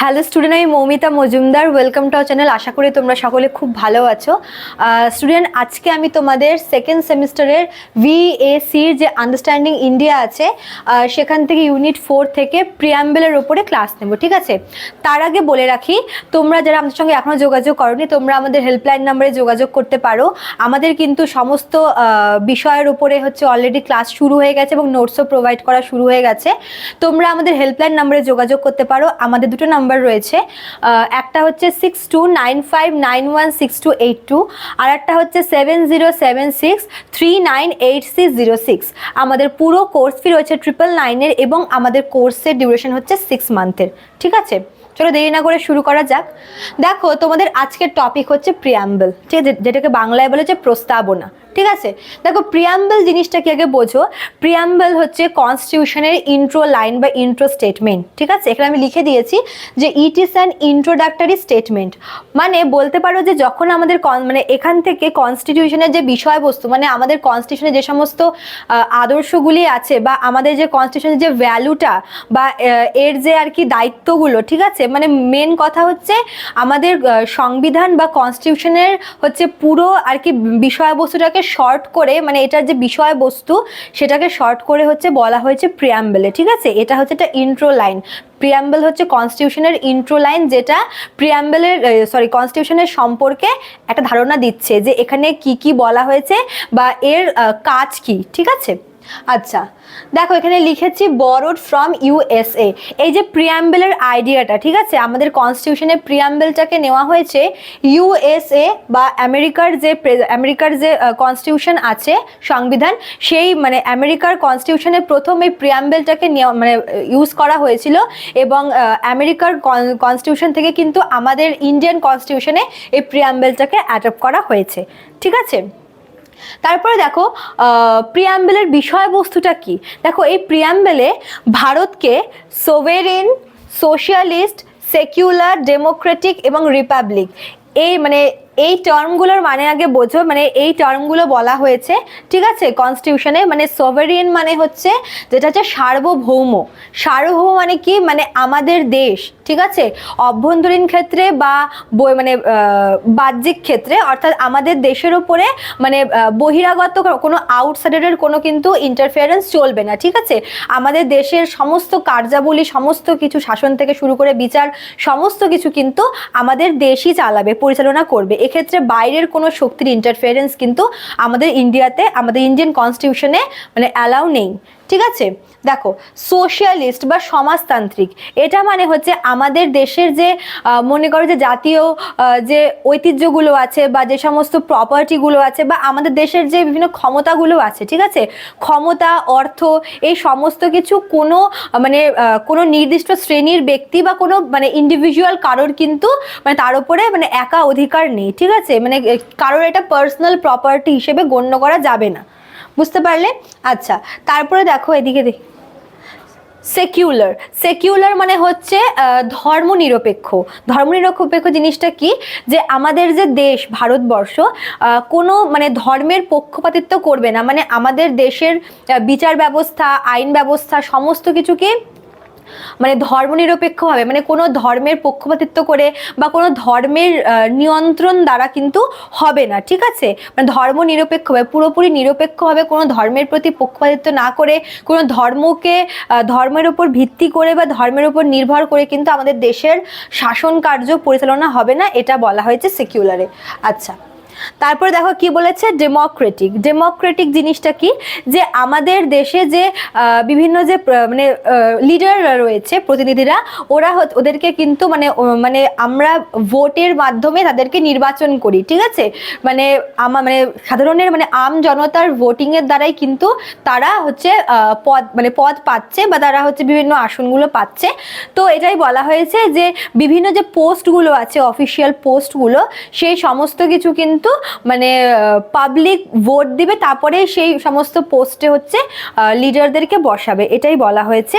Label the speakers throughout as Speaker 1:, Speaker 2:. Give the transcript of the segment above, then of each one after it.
Speaker 1: Hello student আমি Moumita Majumdar. Welcome to channel আশা করি তোমরা সকলে খুব ভালো আছো। স্টুডেন্ট আজকে আমি তোমাদের সেকেন্ড সেমিস্টারের ভিএসির যে আন্ডারস্ট্যান্ডিং ইন্ডিয়া আছে সেখান থেকে ইউনিট ফোর থেকে প্রিয়াম্বেলের ওপরে ক্লাস নেব, ঠিক আছে? তার আগে বলে রাখি, তোমরা যারা আমাদের সঙ্গে এখনও যোগাযোগ করনি, তোমরা আমাদের হেল্পলাইন নাম্বারে যোগাযোগ করতে পারো। আমাদের কিন্তু সমস্ত বিষয়ের উপরে হচ্ছে অলরেডি ক্লাস শুরু হয়ে গেছে এবং নোটসও প্রোভাইড করা শুরু হয়ে গেছে। তোমরা আমাদের হেল্পলাইন নাম্বারে যোগাযোগ করতে পারো। আমাদের দুটো নাম্বার রয়েছে একটা হচ্ছে six two nine five nine one six two eight two আর একটা হচ্ছে seven zero seven six three nine eight six zero six আমাদের পুরো কোর্স ফি রয়েছে ট্রিপল নাইনের এবং আমাদের কোর্সের ডিউরেশন হচ্ছে সিক্স মান্থের ঠিক আছে? চলো দেরি না করে শুরু করা যাক। দেখো, তোমাদের আজকের টপিক হচ্ছে প্রিয়াম্বল ঠিক আছে? যেটাকে বাংলায় বলে যে প্রস্তাবনা। ঠিক আছে? দেখো প্রিয়াম্বল জিনিসটা কি আগে বোঝো? প্রিয়াম্বল হচ্ছে কনস্টিটিউশনের ইন্ট্রো লাইন বা ইন্ট্রো স্টেটমেন্ট ঠিক আছে? এখানে আমি লিখে দিয়েছি যে it is an introductory statement মানে বলতে পারো যে যখন আমাদের মানে এখান থেকে কনস্টিটিউশনের যে বিষয়বস্তু মানে আমাদের কনস্টিটিউশনে যে সমস্ত আদর্শগুলি আছে বা আমাদের যে কনস্টিটিউশনের যে ভ্যালুটা বা এর যে আর কি দায়িত্বগুলো, ঠিক আছে? মানে মেন কথা হচ্ছে আমাদের সংবিধান বা কনস্টিটিউশনের হচ্ছে পুরো আর কি বিষয়বস্তুটাকে শর্ট করে মানে এটার যে বিষয়বস্তু, সেটাকে শর্ট করে হচ্ছে বলা হয়েছে প্রিয়াম্বেলে ঠিক আছে? এটা হচ্ছে একটা ইন্ট্রো লাইন প্রিয়াম্বেল হচ্ছে কনস্টিটিউশনের ইন্ট্রো লাইন যেটা প্রিয়াম্বেলের সরি কনস্টিটিউশনের সম্পর্কে একটা ধারণা দিচ্ছে যে এখানে কি কি বলা হয়েছে বা এর কাজ কি, ঠিক আছে? আচ্ছা দেখো এখানে লিখেছি বরোড ফ্রম ইউএসএ এই যে প্রিয়াম্বেলের আইডিয়াটা ঠিক আছে? আমাদের কনস্টিটিউশনে প্রিয়াম্বেলটাকে নেওয়া হয়েছে ইউএসএ বা আমেরিকার যে আমেরিকার যে কনস্টিটিউশন আছে, সংবিধান, সেই মানে আমেরিকার কনস্টিটিউশনে প্রথম এই প্রিয়াম্বেলটাকে মানে ইউজ করা হয়েছিল এবং আমেরিকার কনস্টিটিউশন থেকে কিন্তু আমাদের ইন্ডিয়ান কনস্টিটিউশনে এই প্রিয়াম্বেলটাকে অ্যাডপ্ট করা হয়েছে। ঠিক আছে? তারপরে দেখো প্রিয়াম্বেলের বিষয়বস্তুটা কি? দেখো, এই প্রিয়াম্বেলে ভারতকে সোভেরিন সোশ্যালিস্ট সেকুলার ডেমোক্রেটিক এবং রিপাবলিক এই মানে এই টার্মগুলোর মানে আগে বোঝো মানে এই টার্মগুলো বলা হয়েছে, ঠিক আছে? কনস্টিটিউশনে মানে সোভেরিয়ান মানে হচ্ছে যেটা হচ্ছে সার্বভৌম। সার্বভৌম মানে কি? মানে আমাদের দেশ। ঠিক আছে? অভ্যন্তরীণ ক্ষেত্রে বা মানে বাহ্যিক ক্ষেত্রে, অর্থাৎ আমাদের দেশের উপরে মানে বহিরাগত কোনো আউটসাইডারের কোনো কিন্তু ইন্টারফিয়ারেন্স চলবে না, ঠিক আছে? আমাদের দেশের সমস্ত কার্যাবলী, সমস্ত কিছু শাসন থেকে শুরু করে বিচার, সমস্ত কিছু কিন্তু আমাদের দেশই চালাবে, পরিচালনা করবে। এক্ষেত্রে বাইরের কোনো শক্তির ইন্টারফিয়ারেন্স কিন্তু আমাদের ইন্ডিয়াতে আমাদের ইন্ডিয়ান কনস্টিটিউশনে মানে অ্যালাউ নেই। ঠিক আছে? দেখো সোশ্যালিস্ট বা সমাজতান্ত্রিক, এটা মানে হচ্ছে আমাদের দেশের যে মনে করো যে জাতীয় যে ঐতিহ্যগুলো আছে বা যে সমস্ত প্রপার্টিগুলো আছে বা আমাদের দেশের যে বিভিন্ন ক্ষমতাগুলো আছে, ঠিক আছে? ক্ষমতা, অর্থ, এই সমস্ত কিছু কোনো মানে কোনো নির্দিষ্ট শ্রেণির ব্যক্তি বা কোনো মানে ইন্ডিভিজুয়াল কারোর কিন্তু মানে তার উপরে মানে একা অধিকার নেই, ঠিক আছে? মানে কারোর এটা পার্সোনাল প্রপার্টি হিসেবে গণ্য করা যাবে না। বুঝতে পারলে? আচ্ছা তারপরে দেখো এদিকে দেখ সেকিউলার সেকিউলার মানে হচ্ছে ধর্মনিরপেক্ষ। ধর্মনিরপেক্ষ জিনিসটা কি? যে আমাদের যে দেশ, ভারতবর্ষ কোনো মানে ধর্মের পক্ষপাতিত্ব করবে না। মানে আমাদের দেশের বিচার ব্যবস্থা, আইন ব্যবস্থা, সমস্ত কিছুকে মানে ধর্মনিরপেক্ষভাবে মানে কোনো ধর্মের পক্ষপাতিত্ব করে বা কোনো ধর্মের নিয়ন্ত্রণ দ্বারা কিন্তু হবে না, ঠিক আছে? মানে ধর্ম নিরপেক্ষভাবে পুরোপুরি নিরপেক্ষভাবে কোনো ধর্মের প্রতি পক্ষপাতিত্ব না করে, কোনো ধর্মকে ধর্মের উপর ভিত্তি করে বা ধর্মের উপর নির্ভর করে কিন্তু আমাদের দেশের শাসন কার্য পরিচালনা হবে না, এটা বলা হয়েছে সেকিউলারে। আচ্ছা। তারপরে দেখো কি বলেছে? ডেমোক্রেটিক ডেমোক্রেটিক জিনিসটা কি? যে আমাদের দেশে যে বিভিন্ন যে মানে লিডাররা রয়েছে, প্রতিনিধিরা, ওরা ওদেরকে কিন্তু মানে মানে আমরা ভোটের মাধ্যমে তাদেরকে নির্বাচন করি, ঠিক আছে? মানে আমা মানে সাধারণের মানে আম জনতার ভোটিং এর দ্বারাই কিন্তু তারা হচ্ছে পদ মানে পদ পাচ্ছে বা তারা হচ্ছে বিভিন্ন আসনগুলো পাচ্ছে। তো এটাই বলা হয়েছে যে, বিভিন্ন যে পোস্টগুলো আছে অফিসিয়াল পোস্টগুলো সেই সমস্ত কিছু কিন্তু মানে পাবলিক ভোট দিবে তারপরে সেই সমস্ত পোস্টে হচ্ছে লিডারদেরকে বসাবে। এটাই বলা হয়েছে।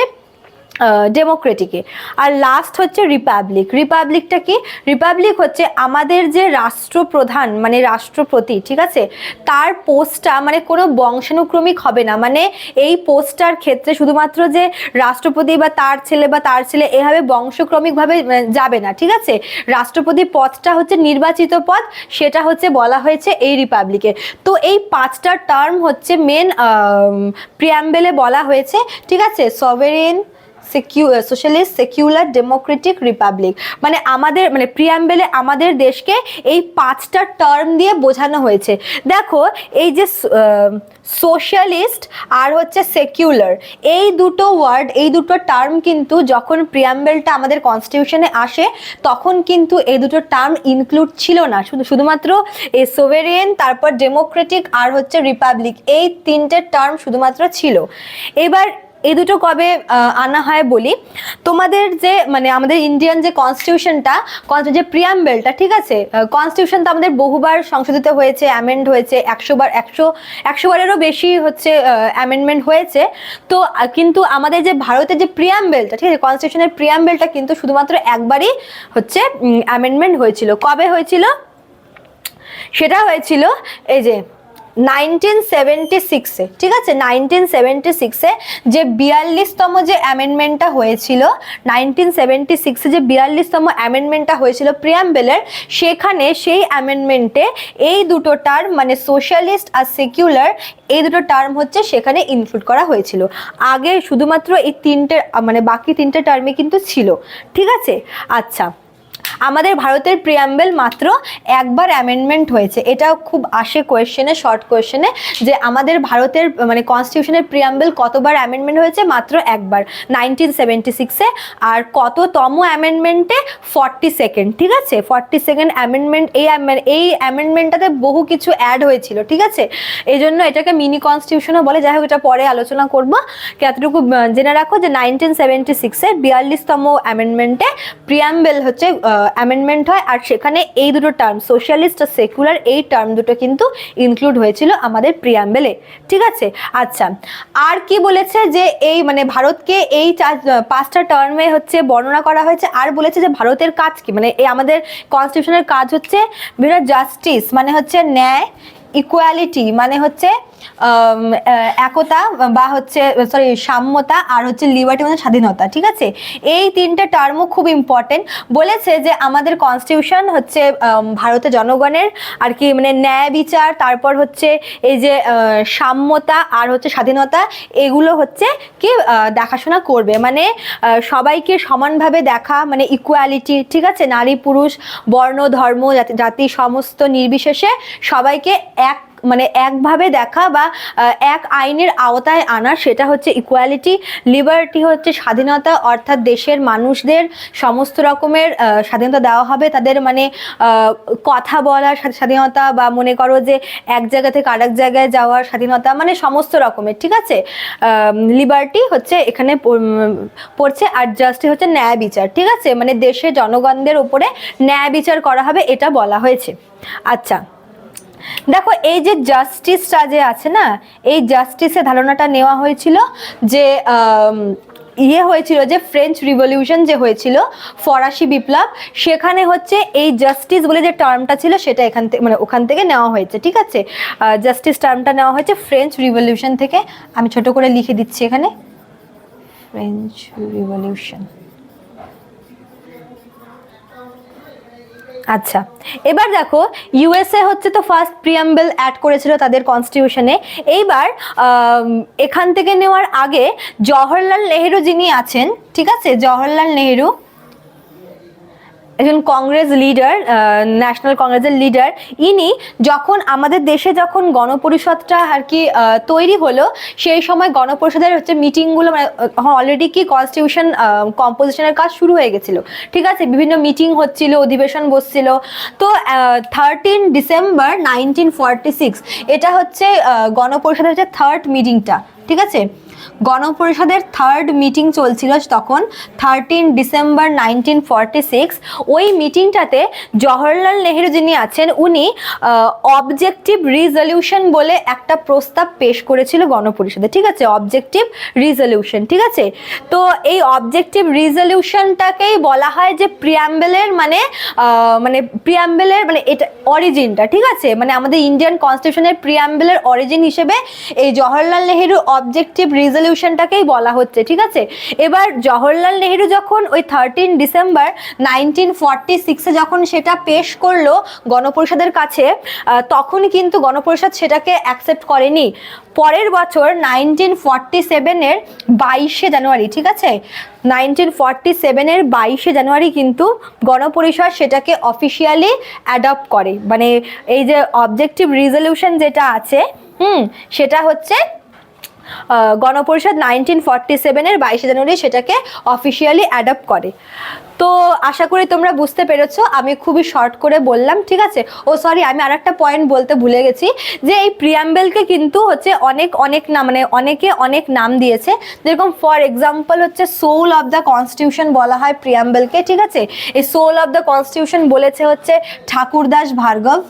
Speaker 1: ডেমোক্রেটিকে আর লাস্ট হচ্ছে রিপাবলিক রিপাবলিকটা কি? রিপাবলিক হচ্ছে আমাদের যে রাষ্ট্রপ্রধান মানে রাষ্ট্রপতি, ঠিক আছে? তার পোস্টটা মানে কোনো বংশানুক্রমিক হবে না। মানে এই পোস্টটার ক্ষেত্রে শুধুমাত্র যে রাষ্ট্রপতি বা তার ছেলে বা তার ছেলে এভাবে বংশক্রমিকভাবে যাবে না, ঠিক আছে? রাষ্ট্রপতি পদটা হচ্ছে নির্বাচিত পদ, সেটা হচ্ছে বলা হয়েছে এই রিপাবলিকে তো এই পাঁচটা টার্ম হচ্ছে মেন প্রিয়াম্বেলে বলা হয়েছে, ঠিক আছে? Sovereign secu socialist secular democratic republic মানে আমাদের মানে প্রিয়াম্বেলে আমাদের দেশকে এই পাঁচটা টার্ম দিয়ে বোঝানো হয়েছে। দেখো, এই যে সোশ্যালিস্ট আর হচ্ছে সেকিউলার এই দুটো ওয়ার্ড এই দুটো টার্ম কিন্তু যখন প্রিয়াম্বেলটা আমাদের কনস্টিটিউশনে আসে, তখন কিন্তু এই দুটো টার্ম ইনক্লুড ছিল না। শুধু, শুধুমাত্র এই সোভেরিয়ান তারপর ডেমোক্রেটিক আর হচ্ছে রিপাবলিক এই তিনটে টার্ম শুধুমাত্র ছিল। এবার এই দুটো কবে আনা হয় বলি। তোমাদের যে মানে আমাদের ইন্ডিয়ান যে কনস্টিটিউশনটা যে প্রিয়াম্বেলটা ঠিক আছে? কনস্টিটিউশন তো আমাদের বহুবার সংশোধিত হয়েছে অ্যামেন্ড হয়েছে, একশো বার, একশো একশো বারেরও বেশি হচ্ছে অ্যামেন্ডমেন্ট হয়েছে। তো কিন্তু আমাদের যে ভারতের যে প্রিয়াম্বেলটা ঠিক আছে? কনস্টিটিউশনের প্রিয়াম্বেলটা কিন্তু শুধুমাত্র একবারই হচ্ছে অ্যামেন্ডমেন্ট হয়েছিল। কবে হয়েছিল? সেটা হয়েছিল, এই যে নাইনটিন সেভেন্টি সিক্সে ঠিক আছে? নাইনটিন সেভেন্টি সিক্সে যে বিয়াল্লিশতম যে অ্যামেন্ডমেন্টটা হয়েছিল নাইনটিন সেভেন্টি সিক্সে যে বিয়াল্লিশতম অ্যামেন্ডমেন্টটা হয়েছিল প্রিয়াম্বেলের সেখানে সেই অ্যামেন্ডমেন্টে এই দুটো টার্ম মানে সোশ্যালিস্ট আর সেকুলার এই দুটো টার্ম হচ্ছে সেখানে ইনক্লুড করা হয়েছিল। আগে শুধুমাত্র এই তিনটে মানে বাকি তিনটে টার্মে কিন্তু ছিল। ঠিক আছে? আচ্ছা। আমাদের ভারতের প্রিয়াম্বেল মাত্র একবার অ্যামেন্ডমেন্ট হয়েছে। এটাও খুব আসে কোয়েশ্চেনে শর্ট কোয়েশ্চেনে যে আমাদের ভারতের মানে কনস্টিটিউশনের প্রিয়াম্বেল কতবার অ্যামেন্ডমেন্ট হয়েছে? মাত্র একবার। নাইনটিন সেভেন্টি সিক্সে আর কততম অ্যামেন্ডমেন্টে ফর্টি সেকেন্ড ঠিক আছে? ফর্টি সেকেন্ড অ্যামেন্ডমেন্ট এই এই অ্যামেন্ডমেন্টটাতে বহু কিছু অ্যাড হয়েছিল, ঠিক আছে? এই জন্য এটাকে মিনি কনস্টিটিউশনও বলে। যাই হোক, এটা পরে আলোচনা করব। এতটুকু জেনে রাখো যে নাইনটিন সেভেন্টি সিক্সের বিয়াল্লিশতম অ্যামেন্ডমেন্টে প্রিয়াম্বেল হচ্ছে অ্যামেন্ডমেন্ট হয়। আর সেখানে এই দুটো টার্ম সোশ্যালিস্ট আর সেকুলার এই টার্ম দুটো কিন্তু ইনক্লুড হয়েছিল আমাদের প্রিয়াম্বেলে ঠিক আছে? আচ্ছা আর কি বলেছে যে এই মানে ভারতকে এই পাঁচটা টার্মে হচ্ছে বর্ণনা করা হয়েছে, আর বলেছে যে ভারতের কাজ কি? মানে এই আমাদের কনস্টিটিউশনের কাজ হচ্ছে বিভিন্ন জাস্টিস মানে হচ্ছে ন্যায় ইকুয়ালিটি মানে হচ্ছে একতা বা হচ্ছে সরি সাম্যতা আর হচ্ছে লিবার্টি মানে স্বাধীনতা, ঠিক আছে? এই তিনটে টার্মও খুব ইম্পর্টেন্ট বলেছে যে আমাদের কনস্টিটিউশন হচ্ছে ভারতের জনগণের আর কি মানে ন্যায় বিচার, তারপর হচ্ছে এই যে সাম্যতা আর হচ্ছে স্বাধীনতা, এগুলো হচ্ছে কি দেখাশোনা করবে। মানে সবাইকে সমানভাবে দেখা মানে ইকুয়ালিটি ঠিক আছে? নারী, পুরুষ, বর্ণ, ধর্ম জাতি, সমস্ত নির্বিশেষে সবাইকে এক মানে একভাবে দেখা বা এক আইনের আওতায় আনা সেটা হচ্ছে ইকুয়ালিটি লিবার্টি হচ্ছে স্বাধীনতা, অর্থাৎ দেশের মানুষদের সমস্ত রকমের স্বাধীনতা দেওয়া হবে। তাদের মানে কথা বলার স্বাধীনতা বা মনে করো যে এক জায়গা থেকে আরেক জায়গায় যাওয়ার স্বাধীনতা মানে সমস্ত রকমের, ঠিক আছে? লিবার্টি হচ্ছে এখানে পড়ছে আর জাস্টিস হচ্ছে ন্যায় বিচার, ঠিক আছে? মানে দেশের জনগণদের উপরে ন্যায় বিচার করা হবে, এটা বলা হয়েছে। আচ্ছা। দেখো, এই যে জাস্টিসটা যে আছে না, এই জাস্টিসের ধারণাটা নেওয়া হয়েছিল যে ইয়ে হয়েছিল যে ফ্রেঞ্চ রিভলিউশন যে হয়েছিল, ফরাসি বিপ্লব, সেখানে হচ্ছে এই জাস্টিস বলে যে টার্মটা ছিল, সেটা এখান থেকে মানে ওখান থেকে নেওয়া হয়েছে, ঠিক আছে? জাস্টিস টার্মটা নেওয়া হয়েছে ফ্রেঞ্চ রিভলিউশন থেকে। আমি ছোট করে লিখে দিচ্ছি এখানে। ফ্রেঞ্চ রিভলিউশন আচ্ছা এবার দেখো ইউএসএ হচ্ছে তো ফার্স্ট প্রিয়াম্বেল অ্যাড করেছিল তাদের কনস্টিটিউশনে এইবার এখান থেকে নেওয়ার আগে জওহরলাল নেহেরু যিনি আছেন, ঠিক আছে? জওহরলাল নেহেরু একজন কংগ্রেস লিডার ন্যাশনাল কংগ্রেসের লিডার, ইনি যখন আমাদের দেশে যখন গণপরিষদটা আর কি তৈরি হলো, সেই সময় গণপরিষদের হচ্ছে মিটিংগুলো মানে অলরেডি কি কনস্টিটিউশন কম্পোজিশনের কাজ শুরু হয়ে গেছিল। ঠিক আছে? বিভিন্ন মিটিং হচ্ছিল, অধিবেশন বসছিল। তো thirteen December nineteen forty six এটা হচ্ছে গণপরিষদের হচ্ছে থার্ড মিটিংটা ঠিক আছে? গণপরিষদের থার্ড মিটিং চলছিল তখন thirteen December nineteen forty six ওই মিটিংটাতে জওহরলাল নেহেরু যিনি আছেন, উনি অবজেক্টিভ রিজলিউশন বলে একটা প্রস্তাব পেশ করেছিল গণপরিষদে। ঠিক আছে? অবজেক্টিভ রিজলিউশন ঠিক আছে? তো এই অবজেক্টিভ রিজলিউশনটাকেই বলা হয় যে প্রিয়াম্বেলের মানে মানে প্রিয়াম্বেলের মানে এটা অরিজিনটা ঠিক আছে? মানে আমাদের ইন্ডিয়ান কনস্টিটিউশনের প্রিয়াম্বেলের অরিজিন হিসেবে এই জওহরলাল নেহেরু অবজেক্টিভ রিজলিউশনটাকেই বলা হচ্ছে, ঠিক আছে? এবার জওহরলাল নেহেরু যখন ওই থার্টিন ডিসেম্বর নাইনটিন ফর্টি সিক্সে যখন সেটা পেশ করল গণপরিষদের কাছে তখন কিন্তু গণপরিষদ সেটাকে অ্যাকসেপ্ট করেনি। পরের বছর নাইনটিন ফর্টি সেভেনের বাইশে জানুয়ারি, ঠিক আছে? নাইনটিন ফর্টি সেভেনের বাইশে জানুয়ারি কিন্তু গণপরিষদ সেটাকে অফিসিয়ালি অ্যাডপ্ট করে। মানে এই যে অবজেক্টিভ রিজলিউশন যেটা আছে, হুম, সেটা হচ্ছে গণপরিষদ নাইনটিন ফর্টি সেভেনের বাইশে জানুয়ারি সেটাকে অফিসিয়ালি অ্যাডপ্ট করে। তো আশা করি তোমরা বুঝতে পেরেছ, আমি খুবই শর্ট করে বললাম, ঠিক আছে? ও সরি আমি আর একটা পয়েন্ট বলতে ভুলে গেছি, যে এই প্রিয়াম্বেলকে কিন্তু হচ্ছে অনেক অনেক নাম মানে অনেকে অনেক নাম দিয়েছে। যেরকম ফর এক্সাম্পল হচ্ছে সোল অফ দ্য কনস্টিটিউশন বলা হয় প্রিয়াম্বেলকে ঠিক আছে? এই সোল অফ দ্য কনস্টিটিউশন বলেছে হচ্ছে ঠাকুরদাস ভার্গব।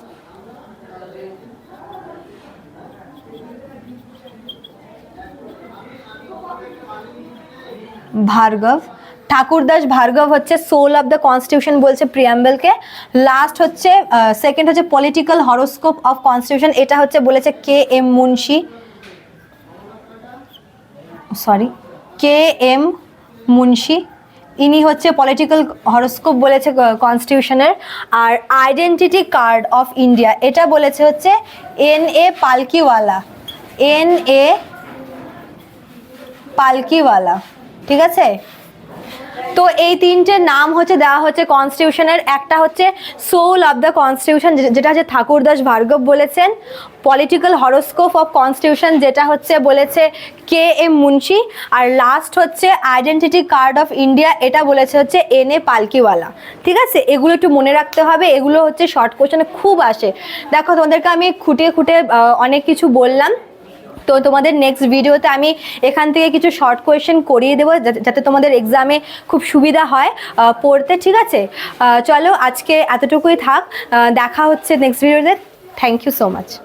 Speaker 1: ভার্গব। ঠাকুরদাস ভার্গব হচ্ছে সোল অফ দ্য কনস্টিটিউশন বলছে প্রিয়াম্বেলকে লাস্ট হচ্ছে সেকেন্ড হচ্ছে পলিটিক্যাল হরোস্কোপ অফ কনস্টিটিউশন এটা হচ্ছে বলেছে K M Munshi. Sorry K M Munshi. ইনি হচ্ছে পলিটিক্যাল হরোস্কোপ বলেছে কনস্টিটিউশনের আর আইডেন্টিটি কার্ড অফ ইন্ডিয়া এটা বলেছে হচ্ছে N A Palkhivala N A Palkhivala ঠিক আছে? তো এই তিনটে নাম হচ্ছে, দেওয়া হচ্ছে কনস্টিটিউশনের একটা হচ্ছে সোল অফ দ্য কনস্টিটিউশন যেটা হচ্ছে ঠাকুরদাস ভার্গব বলেছেন। পলিটিক্যাল হরোস্কোপ অফ কনস্টিটিউশন যেটা হচ্ছে বলেছে কে এম মুন্সি। আর লাস্ট হচ্ছে আইডেন্টিটি কার্ড অফ ইন্ডিয়া এটা বলেছে হচ্ছে এন এ পালকিওয়ালা। ঠিক আছে? এগুলো একটু মনে রাখতে হবে। এগুলো হচ্ছে শর্ট কোশ্চেনে খুব আসে। দেখো, তোমাদেরকে আমি খুঁটে খুঁটে অনেক কিছু বললাম। তো তোমাদের নেক্সট ভিডিওতে আমি এখান থেকে কিছু শর্ট কোয়েশ্চেন করিয়ে দেবো, যাতে- তোমাদের এক্সামে খুব সুবিধা হয় পড়তে, ঠিক আছে? চলো আজকে এতটুকুই থাক দেখা হচ্ছে নেক্সট ভিডিওতে থ্যাংক ইউ সো মাচ